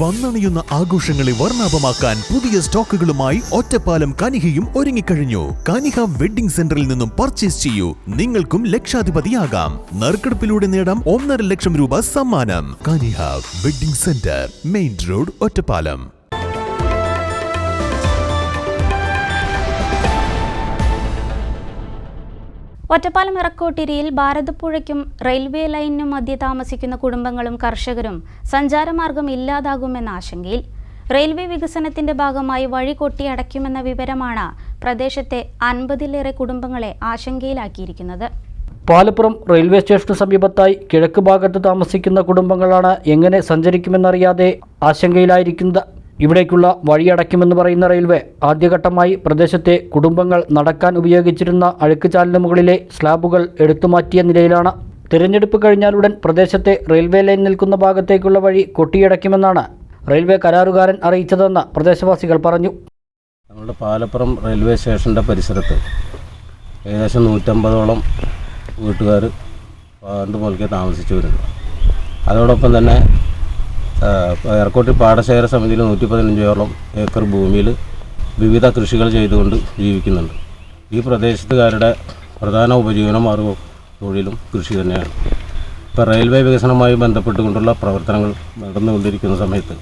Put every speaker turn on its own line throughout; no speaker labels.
വന്നണിയുന്ന ആഘോഷങ്ങളെ വർണാഭമാക്കാൻ പുതിയ സ്റ്റോക്കുകളുമായി ഒറ്റപ്പാലം കനികയും ഒരുങ്ങിക്കഴിഞ്ഞു. കനിക വെഡിംഗ് സെന്ററിൽ നിന്നും പർച്ചേസ് ചെയ്യൂ. നിങ്ങൾക്കും ലക്ഷാധിപതിയാകാം. നറുക്കെടുപ്പിലൂടെ നേടാം ഒന്നര ലക്ഷം രൂപ സമ്മാനം. Kaniha wedding centre main road Ottapalam.
Ottapalam ഇറക്കോട്ടിരിയിൽ ഭാരതപ്പുഴയ്ക്കും റെയിൽവേ ലൈനിനും മധ്യ താമസിക്കുന്ന കുടുംബങ്ങളും കർഷകരും സഞ്ചാരമാർഗം ഇല്ലാതാകുമെന്ന ആശങ്കയിൽ റെയിൽവേ വികസനത്തിന്റെ ഭാഗമായി വഴി കൊട്ടിയടയ്ക്കുമെന്ന വിവരമാണ് പ്രദേശത്തെ അൻപതിലേറെ കുടുംബങ്ങളെ ആശങ്കയിലാക്കിയിരിക്കുന്നത്.
പാലപ്പുറം റെയിൽവേ സ്റ്റേഷന് സമീപത്തായി കിഴക്ക് ഭാഗത്ത് താമസിക്കുന്ന കുടുംബങ്ങളാണ് എങ്ങനെ സഞ്ചരിക്കുമെന്നറിയാതെ ആശങ്കയിലായിരിക്കുന്നത്. ഇവിടേക്കുള്ള വഴിയടയ്ക്കുമെന്ന് പറയുന്ന റെയിൽവേ ആദ്യഘട്ടമായി പ്രദേശത്തെ കുടുംബങ്ങൾ നടക്കാൻ ഉപയോഗിച്ചിരുന്ന അഴുക്കുചാലിന് മുകളിലെ സ്ലാബുകൾ എടുത്തുമാറ്റിയ നിലയിലാണ്. തിരഞ്ഞെടുപ്പ് കഴിഞ്ഞാലുടൻ പ്രദേശത്തെ റെയിൽവേ ലൈൻ നിൽക്കുന്ന ഭാഗത്തേക്കുള്ള വഴി കൊട്ടിയടയ്ക്കുമെന്നാണ് റെയിൽവേ കരാറുകാരൻ അറിയിച്ചതെന്ന് പ്രദേശവാസികൾ പറഞ്ഞു.
ഞങ്ങളുടെ പാലപ്പുറം റെയിൽവേ സ്റ്റേഷന്റെ പരിസരത്ത് ഏകദേശം നൂറ്റമ്പതോളം വീട്ടുകാർ പണ്ട് മുതൽക്കേ താമസിച്ചു വരുന്നു. അതോടൊപ്പം തന്നെ ആ, എയർക്കോട്ടി പാടശേഖര സമിതിയിൽ നൂറ്റി പതിനഞ്ചോളം ഏക്കർ ഭൂമിയിൽ വിവിധ കൃഷികൾ ചെയ്തുകൊണ്ട് ജീവിക്കുന്നുണ്ട്. ഈ പ്രദേശത്തുകാരുടെ പ്രധാന ഉപജീവന മാർഗവും തൊഴിലും കൃഷി തന്നെയാണ്. ഇപ്പോൾ റെയിൽവേ വികസനവുമായി ബന്ധപ്പെട്ടുകൊണ്ടുള്ള പ്രവർത്തനങ്ങൾ നടന്നുകൊണ്ടിരിക്കുന്ന സമയത്ത്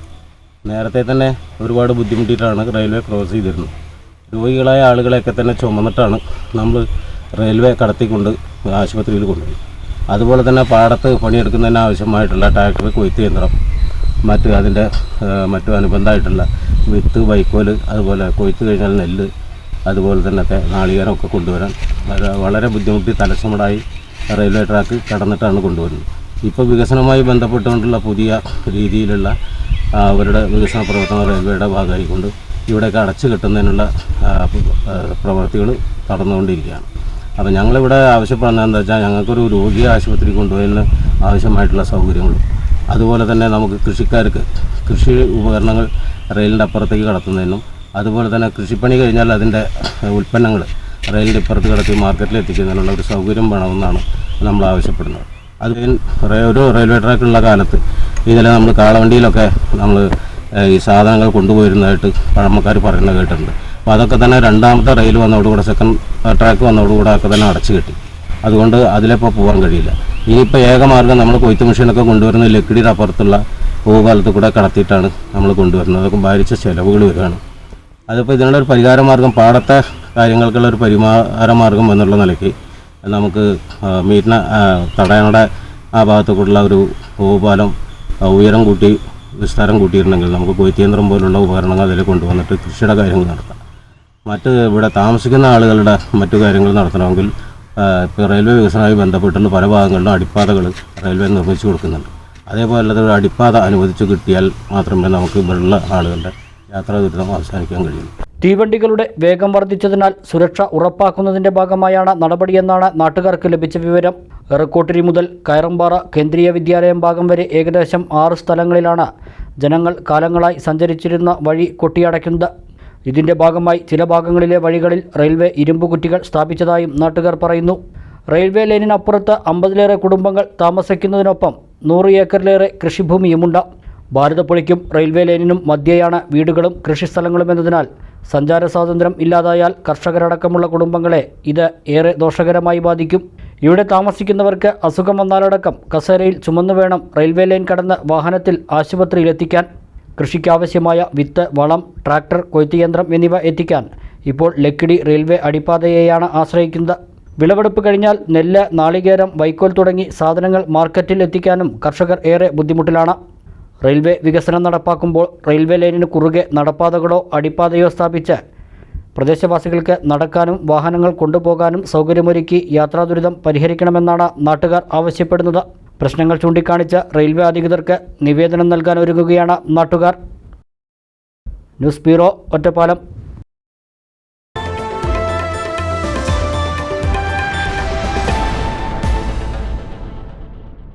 നേരത്തെ തന്നെ ഒരുപാട് ബുദ്ധിമുട്ടിയിട്ടാണ് റെയിൽവേ ക്രോസ് ചെയ്തിരുന്നത്. രോഗികളായ ആളുകളെയൊക്കെ തന്നെ ചുമന്നിട്ടാണ് നമ്മൾ റെയിൽവേ കടത്തിക്കൊണ്ട് ആശുപത്രിയിൽ കൊണ്ടുപോയി. അതുപോലെ തന്നെ പാടത്ത് പണിയെടുക്കുന്നതിന് ആവശ്യമായിട്ടുള്ള ട്രാക്ടർ കൊയ്ത്ത് യന്ത്രം മറ്റ് അതിന്റെ മറ്റു അനുബന്ധമായിട്ടുള്ള വിത്ത് വൈക്കോൽ അതുപോലെ കൊയ്ത്ത് കഴിഞ്ഞാൽ നെല്ല് അതുപോലെ തന്നെയൊക്കെ നാളികേരമൊക്കെ കൊണ്ടുവരാൻ വളരെ ബുദ്ധിമുട്ടി തലച്ചുമടായി റെയിൽവേ ട്രാക്ക് കടന്നിട്ടാണ് കൊണ്ടുവരുന്നത്. ഇപ്പോൾ വികസനവുമായി ബന്ധപ്പെട്ടുകൊണ്ടുള്ള പുതിയ രീതിയിലുള്ള അവരുടെ വികസന പ്രവർത്തനം റെയിൽവേയുടെ ഭാഗമായിക്കൊണ്ട് ഇവിടെയൊക്കെ അടച്ചു കെട്ടുന്നതിനുള്ള പ്രവർത്തികൾ നടന്നുകൊണ്ടിരിക്കുകയാണ്. അപ്പോൾ ഞങ്ങളിവിടെ ആവശ്യപ്പെടുന്നത് എന്താ വെച്ചാൽ ഞങ്ങൾക്കൊരു രോഗിയെ ആശുപത്രി കൊണ്ടുപോയതിന് ആവശ്യമായിട്ടുള്ള സൗകര്യങ്ങളും അതുപോലെ തന്നെ നമുക്ക് കൃഷിക്കാർക്ക് കൃഷി ഉപകരണങ്ങൾ റെയിലിന്റെ അപ്പുറത്തേക്ക് കടത്തുന്നതിനും അതുപോലെ തന്നെ കൃഷിപ്പണി കഴിഞ്ഞാൽ അതിന്റെ ഉൽപ്പന്നങ്ങൾ റെയിലിന്റെ ഇപ്പുറത്ത് കടത്തി മാർക്കറ്റിൽ എത്തിക്കുന്നതിനുള്ള ഒരു സൗകര്യം വേണമെന്നാണ് നമ്മൾ ആവശ്യപ്പെടുന്നത്. അത് ഒരു റെയിൽവേ ട്രാക്കുള്ള കാലത്ത് ഇതിലെ നമ്മൾ കാളവണ്ടിയിലൊക്കെ നമ്മൾ ഈ സാധനങ്ങൾ കൊണ്ടുപോയിരുന്നതായിട്ട് പഴമക്കാർ പറയുന്നത് കേട്ടിട്ടുണ്ട്. അപ്പോൾ അതൊക്കെ തന്നെ രണ്ടാമത്തെ റെയിൽ വന്നതോടുകൂടെ സെക്കൻഡ് ട്രാക്ക് വന്നതോടുകൂടെ ഒക്കെ തന്നെ അടച്ചു കെട്ടി. അതുകൊണ്ട് അതിലിപ്പോൾ പോകാൻ കഴിയില്ല. ഇനിയിപ്പോൾ ഏകമാർഗം നമ്മൾ കൊയ്ത്ത് മെഷീനൊക്കെ കൊണ്ടുവരുന്നത് ലക്കിടിയുടെ അപ്പുറത്തുള്ള പൂകാലത്ത് കൂടെ കടത്തിയിട്ടാണ് നമ്മൾ കൊണ്ടുവരുന്നത്. അതൊക്കെ ഭാരിച്ച ചിലവുകൾ വരികയാണ്. അതിപ്പോൾ ഇതിനുള്ള ഒരു പരിഹാര മാർഗം പാടത്തെ കാര്യങ്ങൾക്കുള്ള ഒരു പരിമാര മാർഗം എന്നുള്ള നിലയ്ക്ക് നമുക്ക് മീറ്റിനെ തടയണയുടെ ആ ഭാഗത്തു കൂടെയുള്ള ഒരു പൂപാലം ആ, ഉയരം കൂട്ടി വിസ്താരം കൂട്ടിയിട്ടുണ്ടെങ്കിൽ നമുക്ക് കൊയ്ത്തിയന്ത്രം പോലുള്ള ഉപകരണങ്ങൾ അതിൽ കൊണ്ടുവന്നിട്ട് കൃഷിയുടെ കാര്യങ്ങൾ നടത്താം. മറ്റ് ഇവിടെ താമസിക്കുന്ന ആളുകളുടെ മറ്റു കാര്യങ്ങൾ നടത്തണമെങ്കിൽ ഇപ്പോൾ റെയിൽവേ വികസനവുമായി ബന്ധപ്പെട്ടുള്ള പല ഭാഗങ്ങളിലും അടിപ്പാതകൾ റെയിൽവേ നിർമ്മിച്ചു കൊടുക്കുന്നുണ്ട്. അതേപോലെ ഒരു അടിപ്പാത അനുവദിച്ചു കിട്ടിയാൽ മാത്രമേ നമുക്ക് ഇവിടെയുള്ള ആളുകളുടെ യാത്രാ ദുരിതം അവസാനിക്കാൻ കഴിയൂ.
തീവണ്ടികളുടെ വേഗം വർദ്ധിച്ചതിനാൽ സുരക്ഷ ഉറപ്പാക്കുന്നതിന്റെ ഭാഗമായാണ് നടപടിയെന്നാണ് നാട്ടുകാർക്ക് ലഭിച്ച വിവരം. എറക്കോട്ടിരി മുതൽ കയറമ്പാറ കേന്ദ്രീയ വിദ്യാലയം ഭാഗം വരെ ഏകദേശം ആറ് സ്ഥലങ്ങളിലാണ് ജനങ്ങൾ കാലങ്ങളായി സഞ്ചരിച്ചിരുന്ന വഴി കൊട്ടിയടയ്ക്കുന്നത്. ഇതിന്റെ ഭാഗമായി ചില ഭാഗങ്ങളിലെ വഴികളിൽ റെയിൽവേ ഇരുമ്പ് കുറ്റികൾ സ്ഥാപിച്ചതായും നാട്ടുകാർ പറയുന്നു. റെയിൽവേ ലൈനിനപ്പുറത്ത് അമ്പതിലേറെ കുടുംബങ്ങൾ താമസിക്കുന്നതിനൊപ്പം നൂറ് ഏക്കറിലേറെ കൃഷിഭൂമിയുമുണ്ട്. ഭാരതപ്പുഴയ്ക്കും റെയിൽവേ ലൈനിനും മധ്യയാണ് വീടുകളും കൃഷിസ്ഥലങ്ങളും എന്നതിനാൽ സഞ്ചാര സ്വാതന്ത്ര്യം ഇല്ലാതായാൽ കർഷകരടക്കമുള്ള കുടുംബങ്ങളെ ഇത് ഏറെ ദോഷകരമായി ബാധിക്കും. ഇവിടെ താമസിക്കുന്നവർക്ക് അസുഖം വന്നാലടക്കം കസേരയിൽ ചുമന്നു വേണം റെയിൽവേ ലൈൻ കടന്ന് വാഹനത്തിൽ ആശുപത്രിയിലെത്തിക്കാൻ. കൃഷിക്കാവശ്യമായ വിത്ത് വളം ട്രാക്ടർ കൊയ്ത്തുയന്ത്രം എന്നിവ എത്തിക്കാൻ ഇപ്പോൾ ലക്കിടി റെയിൽവേ അടിപ്പാതയെയാണ് ആശ്രയിക്കുന്നത്. വിളവെടുപ്പ് കഴിഞ്ഞാൽ നെല്ല് നാളികേരം വൈക്കോൽ തുടങ്ങി സാധനങ്ങൾ മാർക്കറ്റിൽ എത്തിക്കാനും കർഷകർ ഏറെ ബുദ്ധിമുട്ടിലാണ്. റെയിൽവേ വികസനം നടപ്പാക്കുമ്പോൾ റെയിൽവേ ലൈനിന് കുറുകെ നടപ്പാതകളോ അടിപ്പാതയോ സ്ഥാപിച്ച് പ്രദേശവാസികൾക്ക് നടക്കാനും വാഹനങ്ങൾ കൊണ്ടുപോകാനും സൗകര്യമൊരുക്കി യാത്രാ ദുരിതം പരിഹരിക്കണമെന്നാണ് നാട്ടുകാർ ആവശ്യപ്പെടുന്നത്. പ്രശ്നങ്ങൾ ചൂണ്ടിക്കാണിച്ച് റെയിൽവേ അധികൃതർക്ക് നിവേദനം നൽകാൻ ഒരുങ്ങുകയാണ് നാട്ടുകാർ. News bureau Ottapalam.